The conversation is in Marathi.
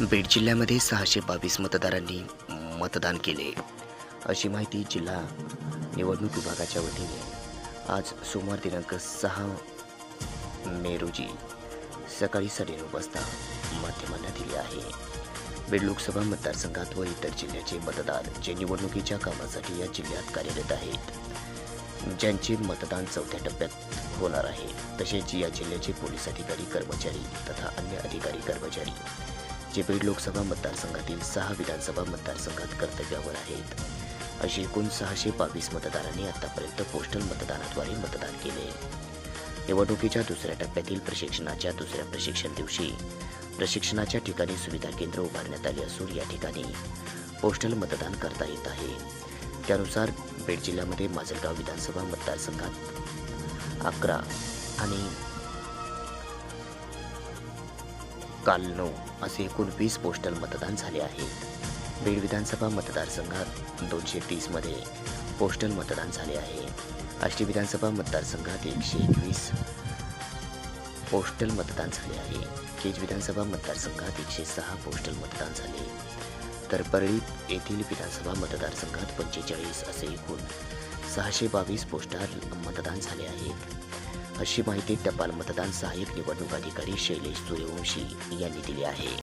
बीड जिल्ह्यामध्ये सहाशे बावीस मतदारांनी मतदान केले. अशी माहिती जिल्हा निवडणूक विभागाच्या वतीने आज सोमवार दिनांक सहा मे रोजी सकाळी साडेनऊ वाजता माध्यमांना दिली आहे. बीड लोकसभा मतदारसंघात व इतर जिल्ह्याचे मतदार जे निवडणुकीच्या कामासाठी या जिल्ह्यात कार्यरत आहेत ज्यांचे मतदान चौथ्या टप्प्यात होणार आहे. तसेच या जिल्ह्याचे पोलीस अधिकारी कर्मचारी तथा अन्य अधिकारी कर्मचारी जे बीड लोकसभा मतदारसंघातील सहा विधानसभा मतदारसंघात कर्तव्यावर आहेत. अशी एकूण सहाशे बावीस मतदारांनी आतापर्यंत पोस्टल मतदानाद्वारे मतदान केले. निवडणुकीच्या दुसऱ्या टप्प्यातील प्रशिक्षणाच्या दुसऱ्या प्रशिक्षण दिवशी प्रशिक्षणाच्या ठिकाणी सुविधा केंद्र उभारण्यात आली असून या ठिकाणी पोस्टल मतदान करता येत आहे. त्यानुसार बीड जिल्ह्यामध्ये माजलगाव विधानसभा मतदारसंघात अकरा आणि काल नऊ असे एकूण वीस पोस्टल मतदान झाले आहे. बीड विधानसभा मतदारसंघात दोनशे तीसमध्ये पोस्टल मतदान झाले आहे. आष्टी विधानसभा मतदारसंघात एकशे एकवीस पोस्टल मतदान झाले आहे. केज विधानसभा मतदारसंघात एकशे सहा पोस्टल मतदान झाले. तर परळी येथील विधानसभा मतदारसंघात पंचेचाळीस असे एकूण सहाशे बावीस पोस्टल मतदान झाले आहेत अशी माहिती टपाल मतदान सहाय्यक निवडणूक अधिकारी शैलेश सूर्यवंशी यांनी दिली आहे.